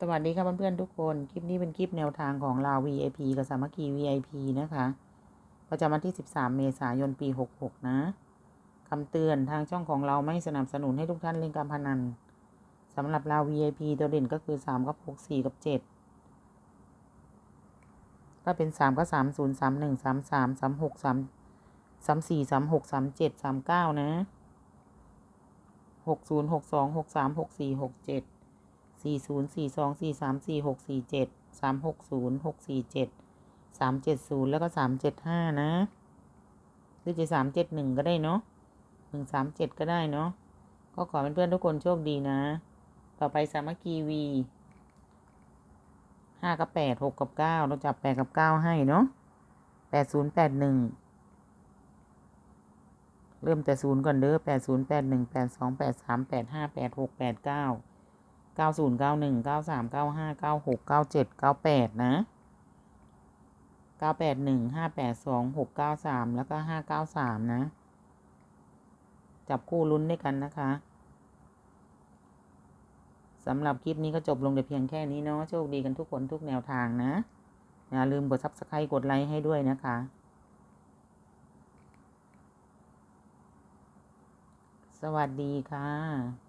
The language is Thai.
สวัสดีครับเพื่อนๆทุกคน คลิปนี้เป็นคลิปแนวทางของลาว VIP กับสามัคคี VIP นะคะประจำวันที่ 13 เมษายนปี 66 นะคำเตือนทางช่องของเราไม่สนับสนุนให้ทุกท่านเล่นการพนันสำหรับลาว VIP ตัวเด่นก็คือ 3 กับ 6 4 กับ7ถ้าเป็น 3ก็3 0 3 1 3 3 3 6 3 3 4 3 6 3 7 3 9 นะ 6 0 6 2 6 3 6 4 6 7 สี่ศูนย์สี่สองสี่สามสี่หกสี่เจ็ดสามหกศูนย์หกสี่เจ็ดสามเจ็ดศูนย์แล้วก็สามเจ็ดห้านะ หรือจะสามเจ็ดหนึ่งก็ได้เนาะหนึ่งสามเจ็ดก็ได้เนาะก็ขอเพื่อนๆทุกคนโชคดีนะ ต่อไปสามัคคีวีห้ากับแปดหกกับเก้าเราจับแปดกับเก้าให้เนาะแปดศูนย์แปดหนึ่งเริ่มแต่ศูนย์ก่อนเด้อแปดศูนย์แปดหนึ่งแปดสองแปดสามแปดห้าแปดหกแปดเก้า เก้าศูนย์เก้าหนึ่งเก้าสามเก้าห้าเก้าหกเก้าเจ็ดเก้าแปดนะเก้าแปดหนึ่งห้าแปดสองหกเก้าสามแล้วก็ห้าเก้าสามนะ จับคู่ลุ้นด้วยกันนะคะสำหรับคลิปนี้ก็จบลงแต่เพียงแค่นี้เนาะโชคดีกันทุกคนทุกแนวทางนะ อย่าลืมกดซับสไครต์กดไลค์ให้ด้วยนะคะ สวัสดีค่ะ